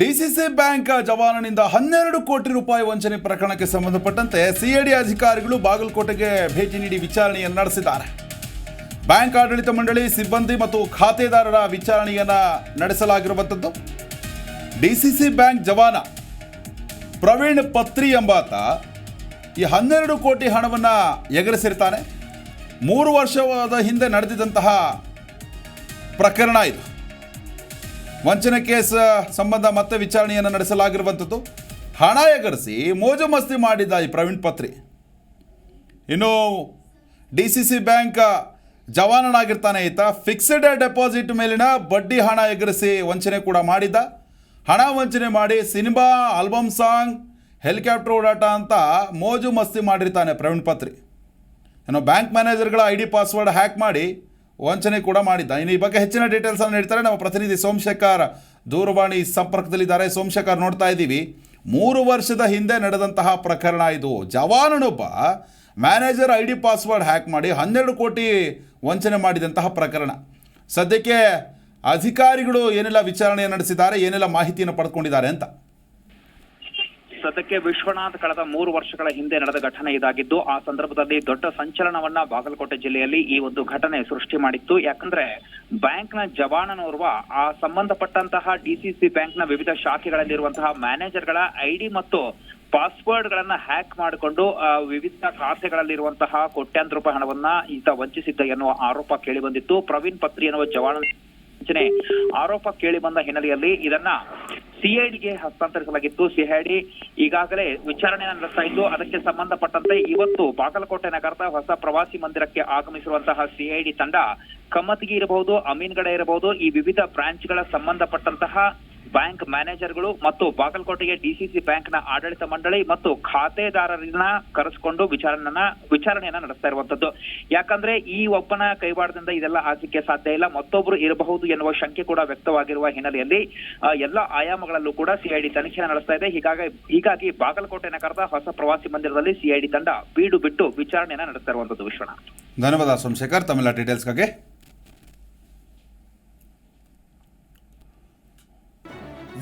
DCC bank ಜವಾನನಿಂದ ಹನ್ನೆರಡು ಕೋಟಿ ರೂಪಾಯಿ ವಂಚನೆ ಪ್ರಕರಣಕ್ಕೆ ಸಂಬಂಧಪಟ್ಟಂತೆ ಸಿಐಡಿ ಅಧಿಕಾರಿಗಳು ಬಾಗಲಕೋಟೆಗೆ ಭೇಟಿ ನೀಡಿ ವಿಚಾರಣೆಯನ್ನು ನಡೆಸಿದ್ದಾರೆ. ಬ್ಯಾಂಕ್ ಆಡಳಿತ ಮಂಡಳಿ, ಸಿಬ್ಬಂದಿ ಮತ್ತು ಖಾತೆದಾರರ ವಿಚಾರಣೆಯನ್ನ ನಡೆಸಲಾಗಿರುವಂಥದ್ದು. ಡಿಸಿಸಿ ಬ್ಯಾಂಕ್ ಜವಾನ ಪ್ರವೀಣ್ ಪತ್ರಿ ಎಂಬಾತ ಈ ಹನ್ನೆರಡು ಕೋಟಿ ಹಣವನ್ನು ಎಗರಿಸಿರ್ತಾನೆ. ಮೂರು ವರ್ಷವಾದ ಹಿಂದೆ ನಡೆದಿದ್ದಂತಹ ಪ್ರಕರಣ ಇದು. ವಂಚನೆ ಕೇಸ್ ಸಂಬಂಧ ಮತ್ತೆ ವಿಚಾರಣೆಯನ್ನು ನಡೆಸಲಾಗಿರುವಂಥದ್ದು. ಹಣ ಎಗರಿಸಿ ಮೋಜು ಮಸ್ತಿ ಮಾಡಿದ್ದ ಈ ಪ್ರವೀಣ್ ಪತ್ರಿ. ಇನ್ನು ಡಿ ಸಿ ಸಿ ಬ್ಯಾಂಕ್ ಜವಾನನಾಗಿರ್ತಾನೆ ಈತ. ಫಿಕ್ಸ್ಡ್ ಡೆಪಾಸಿಟ್ ಮೇಲಿನ ಬಡ್ಡಿ ಹಣ ಎಗರಿಸಿ ವಂಚನೆ ಕೂಡ ಮಾಡಿದ್ದ ಹಣ ವಂಚನೆ ಮಾಡಿ ಸಿನಿಮಾ ಆಲ್ಬಮ್ ಸಾಂಗ್, ಹೆಲಿಕಾಪ್ಟರ್ ಓಡಾಟ ಅಂತ ಮೋಜು ಮಸ್ತಿ ಮಾಡಿರ್ತಾನೆ ಪ್ರವೀಣ್ ಪತ್ರಿ. ಏನೋ ಬ್ಯಾಂಕ್ ಮ್ಯಾನೇಜರ್ಗಳ ಐ ಡಿ ಪಾಸ್ವರ್ಡ್ ಹ್ಯಾಕ್ ಮಾಡಿ ವಂಚನೆ ಕೂಡ ಮಾಡಿದ್ದ. ಇನ್ನು ಈ ಬಗ್ಗೆ ಹೆಚ್ಚಿನ ಡೀಟೇಲ್ಸ್ ಅನ್ನು ನೀಡ್ತಾರೆ ನಮ್ಮ ಪ್ರತಿನಿಧಿ ಸೋಮಶೇಖರ್. ದೂರವಾಣಿ ಸಂಪರ್ಕದಲ್ಲಿದ್ದಾರೆ. ಸೋಮಶೇಖರ್ ನೋಡ್ತಾ ಇದ್ದೀವಿ. ಮೂರು ವರ್ಷದ ಹಿಂದೆ ನಡೆದಂತಹ ಪ್ರಕರಣ ಇದು. ಜವಾನನೊಬ್ಬ manager I D password hack ಮಾಡಿ ಹನ್ನೆರಡು ಕೋಟಿ ವಂಚನೆ ಮಾಡಿದಂತಹ ಪ್ರಕರಣ. ಸದ್ಯಕ್ಕೆ ಅಧಿಕಾರಿಗಳು ಏನೆಲ್ಲ ವಿಚಾರಣೆ ನಡೆಸಿದ್ದಾರೆ, ಏನೆಲ್ಲ ಮಾಹಿತಿಯನ್ನು ಪಡ್ಕೊಂಡಿದ್ದಾರೆ ಅಂತ. ಸದ್ಯಕ್ಕೆ ವಿಶ್ವನಾಥ್ ಕಳೆದ ಮೂರು ವರ್ಷಗಳ ಹಿಂದೆ ನಡೆದ ಘಟನೆ ಇದಾಗಿದ್ದು, ಆ ಸಂದರ್ಭದಲ್ಲಿ ದೊಡ್ಡ ಸಂಚಲನವನ್ನ ಬಾಗಲಕೋಟೆ ಜಿಲ್ಲೆಯಲ್ಲಿ ಈ ಒಂದು ಘಟನೆ ಸೃಷ್ಟಿ ಮಾಡಿತ್ತು. ಯಾಕಂದ್ರೆ ಬ್ಯಾಂಕ್ನ ಜವಾನನೋರ್ವ, ಆ ಸಂಬಂಧಪಟ್ಟಂತಹ ಡಿಸಿಸಿ ಬ್ಯಾಂಕ್ನ ವಿವಿಧ ಶಾಖೆಗಳಲ್ಲಿರುವಂತಹ ಮ್ಯಾನೇಜರ್ಗಳ ಐಡಿ ಮತ್ತು ಪಾಸ್ವರ್ಡ್ ಗಳನ್ನ ಹ್ಯಾಕ್ ಮಾಡಿಕೊಂಡು ವಿವಿಧ ಖಾತೆಗಳಲ್ಲಿರುವಂತಹ ಕೋಟ್ಯಾಂತರ ರೂಪಾಯಿ ಹಣವನ್ನ ಈತ ವಂಚಿಸಿದ್ದ ಎನ್ನುವ ಆರೋಪ ಕೇಳಿ ಬಂದಿತ್ತು ಪ್ರವೀಣ್ ಪತ್ರಿ ಎನ್ನುವ ಜವಾನ ಆರೋಪ ಕೇಳಿ ಬಂದ ಹಿನ್ನೆಲೆಯಲ್ಲಿ ಇದನ್ನ ಸಿಐಡಿಗೆ ಹಸ್ತಾಂತರಿಸಲಾಗಿತ್ತು. ಸಿಐಡಿ ಈಗಾಗಲೇ ವಿಚಾರಣೆ ನಡೆಸ್ತಾ ಇದ್ದು, ಅದಕ್ಕೆ ಸಂಬಂಧಪಟ್ಟಂತೆ ಇವತ್ತು ಬಾಗಲಕೋಟೆ ನಗರದ ಹೊಸ ಪ್ರವಾಸಿ ಮಂದಿರಕ್ಕೆ ಆಗಮಿಸಿರುವಂತಹ ಸಿಐಡಿ ತಂಡ ಕಮ್ಮತಿಗೆ ಇರಬಹುದು, ಅಮೀನ್ಗಡೆ ಇರಬಹುದು, ಈ ವಿವಿಧ ಬ್ರಾಂಚ್ಗಳ ಸಂಬಂಧಪಟ್ಟಂತಹ ಬ್ಯಾಂಕ್ ಮ್ಯಾನೇಜರ್ಗಳು ಮತ್ತು ಬಾಗಲಕೋಟೆಯ ಡಿಸಿಸಿ ಬ್ಯಾಂಕ್ನ ಆಡಳಿತ ಮಂಡಳಿ ಮತ್ತು ಖಾತೆದಾರರನ್ನ ಕರೆಸಿಕೊಂಡು ವಿಚಾರಣೆಯನ್ನ ವಿಚಾರಣೆಯನ್ನ ನಡೆಸ್ತಾ ಇರುವಂತದ್ದು ಯಾಕಂದ್ರೆ ಈ ಒಬ್ಬನ ಕೈವಾಡದಿಂದ ಇದೆಲ್ಲ ಆಗ್ಲಿಕ್ಕೆ ಸಾಧ್ಯ ಇಲ್ಲ. ಮತ್ತೊಬ್ರು ಇರಬಹುದು ಎನ್ನುವ ಶಂಕೆ ಕೂಡ ವ್ಯಕ್ತವಾಗಿರುವ ಹಿನ್ನೆಲೆಯಲ್ಲಿ ಎಲ್ಲ ಆಯಾಮಗಳಲ್ಲೂ ಕೂಡ ಸಿಐಡಿ ತನಿಖೆ ನಡೆಸ್ತಾ ಇದೆ. ಹೀಗಾಗಿ ಹೀಗಾಗಿ ಬಾಗಲಕೋಟೆ ನಗರದ ಹೊಸ ಪ್ರವಾಸಿ ಮಂದಿರದಲ್ಲಿ ಸಿಐಡಿ ತಂಡ ಬೀಡು ಬಿಟ್ಟು ವಿಚಾರಣೆಯನ್ನ ನಡೆಸ್ತಾ ಇರುವಂತದ್ದು ವಿಶ್ವನಾಥ್. ಧನ್ಯವಾದ ಸೋಮಶೇಖರ್. ತಮ್ಮೆಲ್ಲ ಡೀಟೇಲ್ಸ್ಗಾಗಿ